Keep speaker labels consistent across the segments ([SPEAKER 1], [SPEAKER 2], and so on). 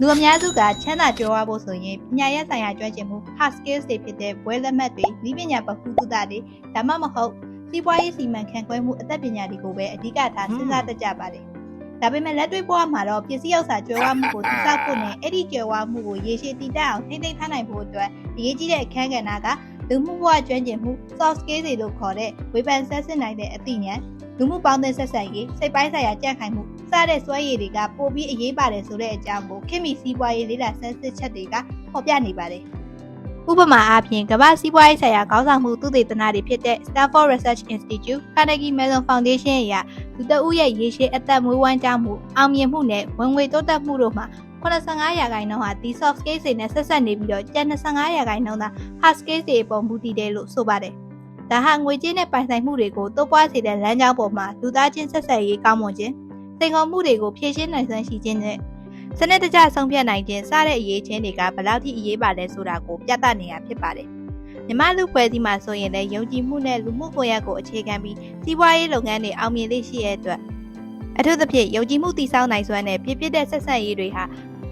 [SPEAKER 1] လူအများစုကချမ်းသာကြွယ်ဝဖို့ဆိုရင်ပညာရပ်ဆိုင်ရာကျွမ်းကျင်မှု hard skills တွေဖြစ်တဲ့ဘွဲလက်မှတ်တွေဤပညာပဟုသုတတွေဒါမှမဟုတ်စီးပွားရေးစီမံခန့်ခွဲမှုအသက်ပညာတွေကိုပဲအဓိကထားစဉ်းစားတတ်ကြပါတယ်။ဒါပေမဲ့လက်တွေ့ဘဝမှာတော့ပစ္စည်းဥစ္စာကြွယ်ဝမှုကိုတည်ဆောက်ဖို့နဲ့အဲ့ဒီကြွယ်ဝမှုကိုရေရှည်တည်တတ်အောင်ထိန်းသိမ်းထားနိုင်ဖို့အတွက်အရေးကြီးတဲ့အခန်းကဏ္ဍကလူမှုဘဝကျွမ်းကျင်မှု soft skills တွေလို့ခေါ်တဲ့ဝေဖန်ဆက်စစ်နိုင်တဲ့အသိဉာဏ် လူမှုပေါင်းသင်းဆက်ဆံရေးစိတ်ပိုင်းဆိုင်ရာကြံ့ခိုင်မှုစတဲ့စွဲရည်တွေကပိုပြီးအရေးပါတယ်ဆိုတဲ့အကြောင်းကိုခင်မီစီးပွားရေးလေးလာဆန်းစစ်ချက်တွေကဖော်ပြနေပါတယ်။ဥပမာအားဖြင့်ကမ္ဘာစီးပွားရေးဆိုင်ရာခေါင်းဆောင်မှုသုတေသနတွေဖြစ်တဲ့ Stanford Research Institute, Carnegie Mellon Foundation အရလူတဦးရဲ့ရေရှည်အသက်မွေးဝမ်းကြောင်းမှုအောင်မြင်မှုနဲ့ဝင်ငွေတိုးတက်မှုတို့မှာ85ရာခိုင်နှုန်းဟာဒီ soft skills တွေနဲ့ဆက်ဆက်နေပြီးတော့ကျန်25ရာခိုင်နှုန်းသာ hard skills တွေအပေါ်မူတည်တယ်လို့ဆိုပါတယ်။ ဒါဟာငွေကြေးနဲ့ပိုင်ဆိုင်မှုတွေကိုတိုးပွားစေတဲ့လမ်းကြောင်းပေါ်မှာလူသားချင်းဆက်ဆက်ရေးကောင်းမွန်ခြင်းစိန်ခေါ်မှုတွေကိုဖြေရှင်းနိုင်စွမ်းရှိခြင်းနဲ့စနစ်တကျဆုံးဖြတ်နိုင်ခြင်းစတဲ့အရေးချင်းတွေကဘယ်လောက်ထိအရေးပါလဲဆိုတာကိုပြသနေရဖြစ်ပါတယ်။မြမလူဖွဲ့စည်းမှာဆိုရင်လည်းယုံကြည်မှုနဲ့လူမှုကွန်ရက်ကိုအခြေခံပြီးစီးပွားရေးလုပ်ငန်းတွေအောင်မြင်လေ့ရှိတဲ့အတွက်အထူးသဖြင့်ယုံကြည်မှုတည်ဆောက်နိုင်စွမ်းနဲ့ပြည့်ပြည့်တဲ့ဆက်ဆက်ရေးတွေဟာ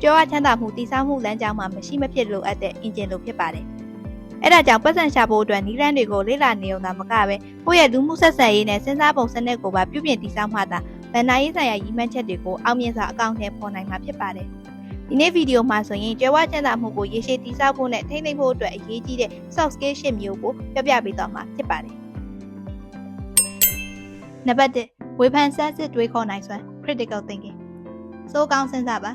[SPEAKER 1] ကြွားချမ်းသာမှုတည်ဆောက်မှုလမ်းကြောင်းမှာမရှိမဖြစ်လိုအပ်တဲ့အင်ဂျင်လိုဖြစ်ပါတယ်။ အဲဒါကြောင့်ပတ်စံရှာဖို့အတွက်နီးလန်းတွေကိုလေ့လာနေုံသာမကပဲကိုယ့်ရဲ့လူမှုဆက်ဆံရေးနဲ့စဉ်းစားပုံစနစ်ကိုပါပြုပြင်တည်ဆောက်မှသာဗန်နာရေးဆိုင်ရာရည်မှန်းချက်တွေကိုအောင်မြင်စွာအကောင့်ထဲပေါ်နိုင်မှာဖြစ်ပါတယ်။ဒီနေ့ဗီဒီယိုမှာဆိုရင်ကြွယ်ဝချမ်းသာမှုကိုရေရှည်တည်ဆောက်ဖို့နဲ့ထိန်းသိမ်းဖို့အတွက်အရေးကြီးတဲ့ soft skill ရှစ်မျိုးကိုပြပြပေးသွားမှာဖြစ်ပါတယ်။နံပါတ်1ဝေဖန်ဆန်းစစ်တွေးခေါ်နိုင်စွမ်း critical thinking စိုးကောင်းစဉ်းစားပါ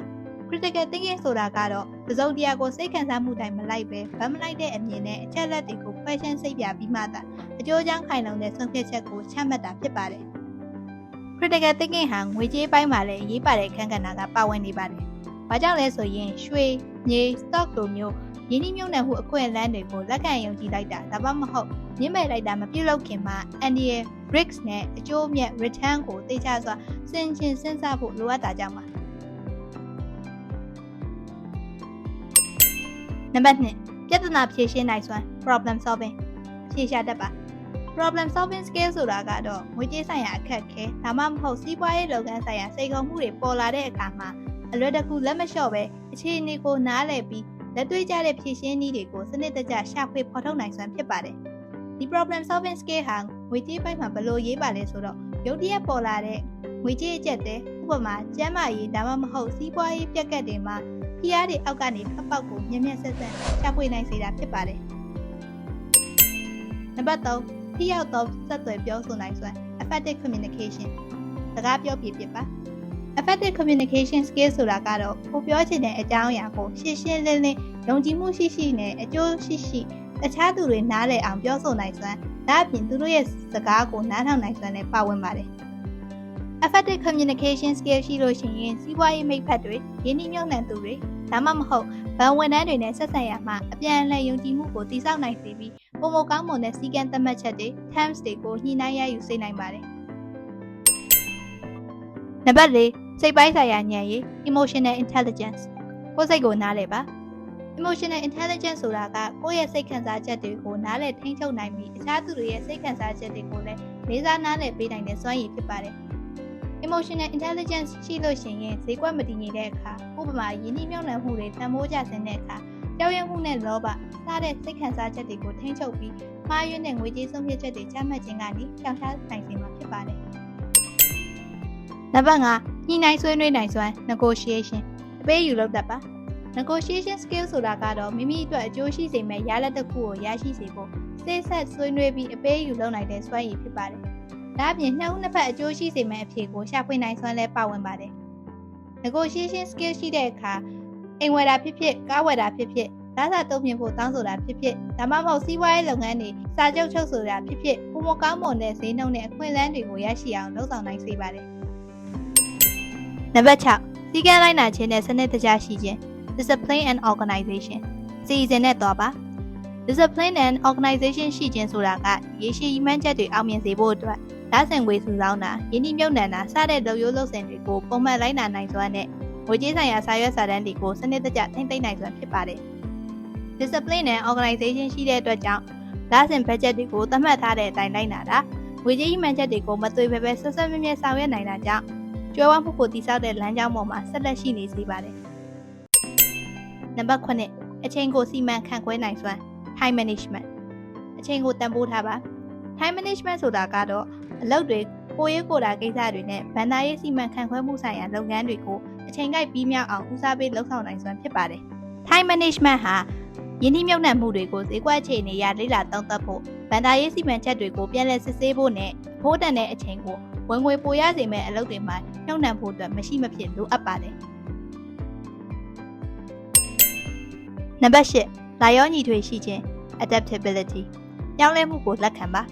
[SPEAKER 1] critical thinking ဆိုတာကတော့ သစုံတရားကိုစိတ်ခံစားမှုတိုင်းမလိုက်ပဲဗတ်မလိုက်တဲ့အမြင်နဲ့အချက်လက်တွေကို question စိတ်ပြပြီးမှသာအကျိုးချမ်းခိုင်လုံတဲ့ဆုံးဖြတ်ချက်ကိုချမှတ်တာဖြစ်ပါတယ်။ critical thinking ဟာငွေကြေးပိုင်းမှာလည်းအရေးပါတဲ့အခန်းကဏ္ဍကပါဝင်နေပါတယ်။ဘာကြောင့်လဲဆိုရင်ရွှေ၊မြေ၊ stock လိုမျိုးယင်းနှိမ့်မြုံနယ်မှုအခွင့်အလမ်းတွေကိုလက်ခံယုံကြည်လိုက်တာဒါမှမဟုတ်မြင့်မဲ့လိုက်တာမပြုတ်လောက်ခင်မှာ NDL risks နဲ့အကျိုးအမြတ် return ကိုသိချစွာစဉ်းကျင်စဉ်းစားဖို့လိုအပ်တာကြောင့်ပါ နံပါတ်2ပြဿနာဖြေရှင်းနိုင်စွမ်း problem solving ဖြေရှာတတ်ပါ problem solving skill ဆိုတာကတော့ငွေကြေးဆိုင်ရာအခက်အခဲဒါမှမဟုတ်စီးပွားရေးလုပ်ငန်းဆိုင်ရာစိန်ခေါ်မှုတွေပေါ်လာတဲ့အခါမှာအလွယ်တကူလက်မလျှော့ပဲအခြေအနေကိုနားလည်ပြီးလက်တွေ့ကျတဲ့ဖြေရှင်းနည်းတွေကိုစနစ်တကျရှာဖွေဖော်ထုတ်နိုင်စွမ်းဖြစ်ပါတယ်ဒီ problem solving skill ဟာငွေကြေးပိုင်းမှာဘယ်လိုရေးပါလဲဆိုတော့ရုတ်တရက်ပေါ်လာတဲ့ငွေကြေးအကျက်တဲ့ဥပမာကျန်းမာရေးဒါမှမဟုတ်စီးပွားရေးပြက်ကတ်တွေမှာ ဖျားတွေအောက်ကနေဖက်ပေါက်ကိုမြက်မြက်ဆက်ဆက်ရှာဖွေနိုင်စေတာဖြစ်ပါတယ်နံပါတ်3ထိရောက်သောဆက်သွယ်ပြောဆိုနိုင်စွမ်း effective communication စကားပြောပြဖြစ်ပါ effective communication skill ဆိုတာကတော့ကိုပြောချင်တဲ့အကြောင်းအရာကိုရှင်းရှင်းလင်းလင်းယုံကြည်မှုရှိရှိနဲ့အကျိုးရှိရှိတခြားသူတွေနားလည်အောင်ပြောဆိုနိုင်စွမ်းဒါအပြင်သူတို့ရဲ့စကားကိုနားထောင်နိုင်စွမ်းနဲ့ပါဝင်ပါတယ် effective communication skill ရှိလို့ရှိရင်စီးပွားရေးမိတ်ဖက်တွေရင်းနှီးမြှုပ်နှံသူတွေဒါမှမဟုတ်ဗန်ဝန်ထမ်းတွေနဲ့ဆက်ဆံရမှာအပြန်အလှန်ယုံကြည်မှုကိုတည်ဆောက်နိုင်စေပြီးပုံမကောင်းမွန်တဲ့စည်းကမ်းသတ်မှတ်ချက်တွေ terms တွေကိုညှိနှိုင်းရယူစေနိုင်ပါတယ်နံပါတ်၄စိတ်ပိုင်းဆိုင်ရာဉာဏ်ရည် emotional intelligence ကိုယ်စိတ်ကိုနားလည်ပါ emotional intelligence ဆိုတာကကိုယ့်ရဲ့စိတ်ခံစားချက်တွေကိုနားလည်ထိန်းချုပ်နိုင်ပြီးအခြားသူတွေရဲ့စိတ်ခံစားချက်တွေကိုလည်းလေးစားနားလည်ပေးနိုင်တဲ့စွမ်းရည်ဖြစ်ပါတယ် emotional intelligence ရှိလို့ရှိရင်ဈေးကွက်မတည်ငြိမ်တဲ့အခါဥပမာယင်းနှိမ့်မြုံနှံမှုတွေတန်ဖိုးကျဆင်းတဲ့အခါကြောက်ရွံ့မှုနဲ့လောဘစတဲ့စိတ်ခံစားချက်တွေကိုထိန်းချုပ်ပြီးမှားယွင်းတဲ့ငွေကြေးဆုံးဖြတ်ချက်တွေချမှတ်ခြင်းကနေကြောင်ရှားနိုင်စေမှာဖြစ်ပါတယ်နံပါတ်5ညှိနှိုင်းဆွေးနွေးနိုင်စွမ်း negotiation အပေးယူလုပ်တတ်ပါ negotiation skill ဆိုတာကတော့မိမိအတွက်အကျိုးရှိစေမယ့်ရလဒ်တစ်ခုကိုရရှိစေဖို့စိတ်ဆက်ဆွေးနွေးပြီးအပေးယူလုပ်နိုင်တဲ့စွမ်းရည်ဖြစ်ပါတယ် ဒါအပြင်နှစ်ဦးနှစ်ဖက်အကျိုးရှိစေမယ့်အဖြေကိုရှာဖွေနိုင်စွမ်းလဲပါဝင်ပါတယ်။ negotiation skill ရှိတဲ့အခါအိမ်ဝယ်တာဖြစ်ဖြစ်ကားဝယ်တာဖြစ်ဖြစ်ဒါသာတုံ့ပြန်ဖို့တောင်းဆိုတာဖြစ်ဖြစ်ဒါမှမဟုတ်စီးပွားရေးလုပ်ငန်းတွေစာချုပ်ချုပ်ဆိုတာဖြစ်ဖြစ်ပုံမကောင်းမွန်တဲ့ဈေးနှုန်းနဲ့အခွင့်အလမ်းတွေကိုရရှိအောင်လုပ်ဆောင်နိုင်စေပါတယ်။နံပါတ်6စီကံလိုက်နာခြင်းနဲ့စနစ်တကျရှိခြင်း discipline and organization စီစဉ်နဲ့တော့ပါ discipline and organization ရှိခြင်းဆိုတာကရေရှည်ရည်မှန်းချက်တွေအောင်မြင်စေဖို့အတွက် ဓာတ်ဆင်ငွေစုဆောင်းတာယင်းနှမြုပ်နှံတာစတဲ့လုပ်ရိုးလုပ်စဉ်တွေကိုပုံမှန်လိုက်နာနိုင်စွမ်းနဲ့ငွေကြေးဆိုင်ရာစာရွက်စာတမ်းတွေကိုစနစ်တကျထိမ့်သိမ်းနိုင်စွမ်းဖြစ်ပါတယ်။ discipline နဲ့ organization ရှိတဲ့အတွက်ကြောင့်ဓာတ်ဆင် budget တွေကိုသတ်မှတ်ထားတဲ့အတိုင်းလိုက်နာတာငွေကြေးရည်မှန်းချက်တွေကိုမသွေဖက်ဖက်ဆက်ဆက်မြဲမြဲဆောင်ရွက်နိုင်တာကြောင့်ကျွဲဝမှုကိုတည်ဆောက်တဲ့လမ်းကြောင်းပေါ်မှာဆက်လက်ရှိနေစေပါတယ်။နံပါတ်9အချိန်ကိုစီမံခန့်ခွဲနိုင်စွမ်း time management အချိန်ကိုတန်ဖိုးထားပါ time management ဆိုတာကတော့ အလုပ်တွေကိုယ်ရေးကိုယ်တာကိစ္စတွေနဲ့ဗန်ဒါရေးစီမံခန့်ခွဲမှုဆိုင်ရာလုပ်ငန်းတွေကိုအချိန်ကိုက်ပြီးမြောက်အောင်ဦးစားပေးလုပ်ဆောင်နိုင်စွမ်းဖြစ်ပါတယ် time management ဟာယင်းနှိမ့်မြုပ်နှံမှုတွေကိုဈေးကွက်အခြေအနေအရလေ့လာသုံးသပ်ဖို့ဗန်ဒါရေးစီမံချက်တွေကိုပြန်လည်စစ်ဆေးဖို့နဲ့ဖိုးတန်တဲ့အချိန်ကိုဝင်ငွေပိုရစေမဲ့အလုပ်တွေမှာနှုတ်နှံဖို့အတွက်မရှိမဖြစ်လိုအပ်ပါတယ်နံပါတ်၈လာရောညီထွေရှိခြင်း adaptability ပြောင်းလဲမှုကိုလက်ခံပါ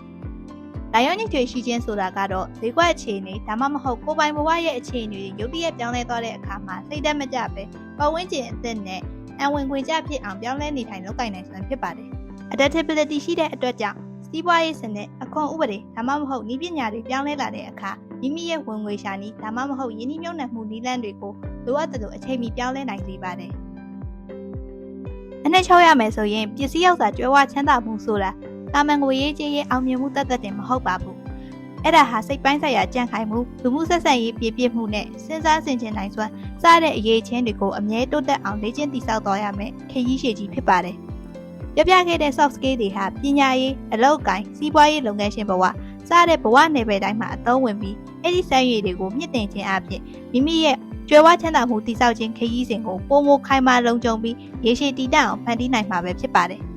[SPEAKER 1] လာရောညီထွေရှိခြင်းဆိုတာကတော့ဈေးကွက်အခြေအနေဒါမှမဟုတ်ကိုယ်ပိုင်ဘဝရဲ့အခြေအနေတွေရုတ်တရက်ပြောင်းလဲသွားတဲ့အခါမှာစိတ်သက်မကြပဲပတ်ဝန်းကျင်အသစ်နဲ့အံဝင်ခွင့်ကြဖြစ်အောင်ပြောင်းလဲနေထိုင်လုပ်ကိုင်နိုင်စွမ်းဖြစ်ပါတယ် adaptability ရှိတဲ့အတွက်ကြောင့်စီးပွားရေးစနစ်အခွန်ဥပဒေဒါမှမဟုတ်နည်းပညာတွေပြောင်းလဲလာတဲ့အခါမိမိရဲ့ဝင်ငွေရှာနည်းဒါမှမဟုတ်ယင်းနှိမ့်မြုပ်နှံမှုနည်းလမ်းတွေကိုလိုအပ်သလိုအချိန်မီပြောင်းလဲနိုင်စေပါတယ်။အနှစ်ချုပ်ရမယ်ဆိုရင်ပစ္စည်းရောက်စာကျွဲဝချမ်းသာမှုဆိုတာ တာမန်ငွေရေးချင်းရဲ့အောင်မြင်မှုတသက်တင်မဟုတ်ပါဘူး။အဲ့ဒါဟာစိတ်ပိုင်းဆိုင်ရာကြံ့ခိုင်မှုလူမှုဆက်ဆံရေးပြည့်ပြည့်မှုနဲ့စဉ်းစားဆင်ခြင်နိုင်စွမ်းစတဲ့အရေးချင်းတွေကိုအမြဲတိုးတက်အောင်လေ့ကျင့်တည်ဆောက်သွားရမယ်ခရီးရှည်ကြီးဖြစ်ပါတယ်။ပြပြခဲ့တဲ့ soft skill တွေဟာပညာရေးအလုပ်အကိုင်စီးပွားရေးလုပ်ငန်းရှင်ဘဝစတဲ့ဘဝနယ်ပယ်တိုင်းမှာအသုံးဝင်ပြီးအဲ့ဒီစမ်းရည်တွေကိုမြင့်တင်ခြင်းအပြင်မိမိရဲ့ကြွယ်ဝချမ်းသာမှုတည်ဆောက်ခြင်းခရီးစဉ်ကိုပုံမခိုင်မာလုံခြုံပြီးရေရှည်တည်တံ့အောင်ဖန်တီးနိုင်မှာပဲဖြစ်ပါတယ်။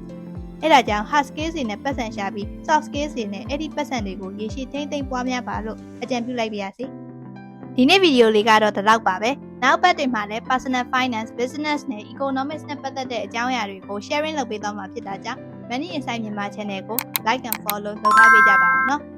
[SPEAKER 1] အဲ့ဒါကြောင့် hard skills တွေနဲ့ပတ်စံရှာပြီး soft skills တွေနဲ့အဲ့ဒီပတ်စံတွေကိုရေရှည်ထိမ့်သိမ့်ပွားများပါလို့အကြံပြုလိုက်ပါရစေ။ဒီနေ့ဗီဒီယိုလေးကတော့ဒီလောက်ပါပဲ။နောက်ပတ်တွေမှာလည်း personal finance, business နဲ့ economics နဲ့ပတ်သက်တဲ့အကြောင်းအရာတွေကို sharing လုပ်ပေးသွားမှာဖြစ်တာကြောင့် Money Insight မြန်မာ channel ကို like and follow လုပ်ထားပေးကြပါအောင်နော်။